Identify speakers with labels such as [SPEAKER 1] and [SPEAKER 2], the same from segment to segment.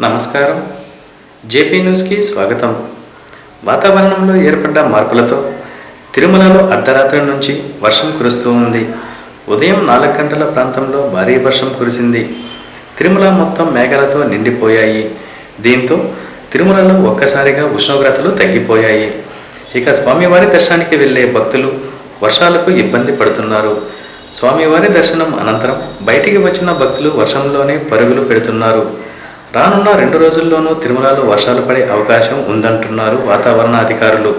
[SPEAKER 1] నమస్కారం. జేపీ న్యూస్కి స్వాగతం. వాతావరణంలో ఏర్పడ్డ మార్పులతో తిరుమలలో అర్ధరాత్రి నుంచి వర్షం కురుస్తూ ఉంది. ఉదయం నాలుగు గంటల ప్రాంతంలో భారీ వర్షం కురిసింది. తిరుమల మొత్తం మేఘాలతో నిండిపోయాయి. దీంతో తిరుమలలో ఒక్కసారిగా ఉష్ణోగ్రతలు తగ్గిపోయాయి. ఇక స్వామివారి దర్శనానికి వెళ్ళే భక్తులు వర్షాలకు ఇబ్బంది పడుతున్నారు. స్వామివారి దర్శనం అనంతరం బయటికి వచ్చిన భక్తులు వర్షంలోనే పరుగులు పెడుతున్నారు. రానున్న రెండు రోజుల్లోనూ తిరుమలలో వర్షాలు పడే అవకాశం ఉందంటున్నారు వాతావరణ అధికారులు.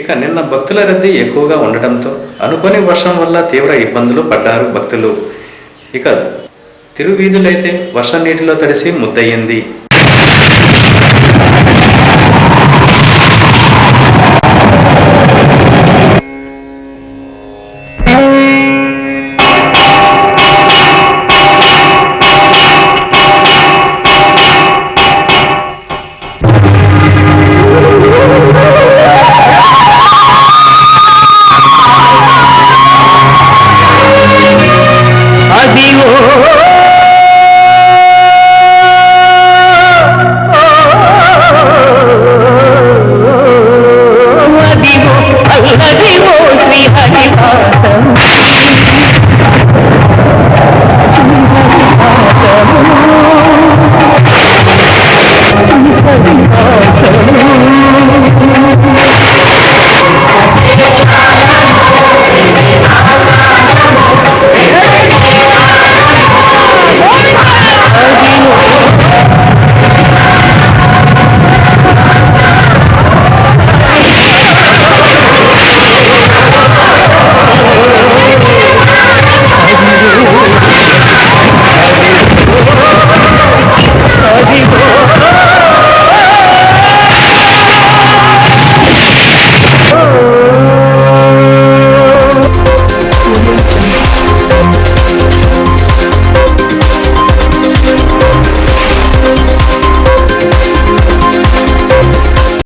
[SPEAKER 1] ఇక నిన్న భక్తుల రద్దీ ఎక్కువగా ఉండటంతో అనుకోని వర్షం వల్ల తీవ్ర ఇబ్బందులు పడ్డారు భక్తులు. ఇక తిరువీధులైతే వర్షం నీటిలో తడిసి ముద్దయ్యింది.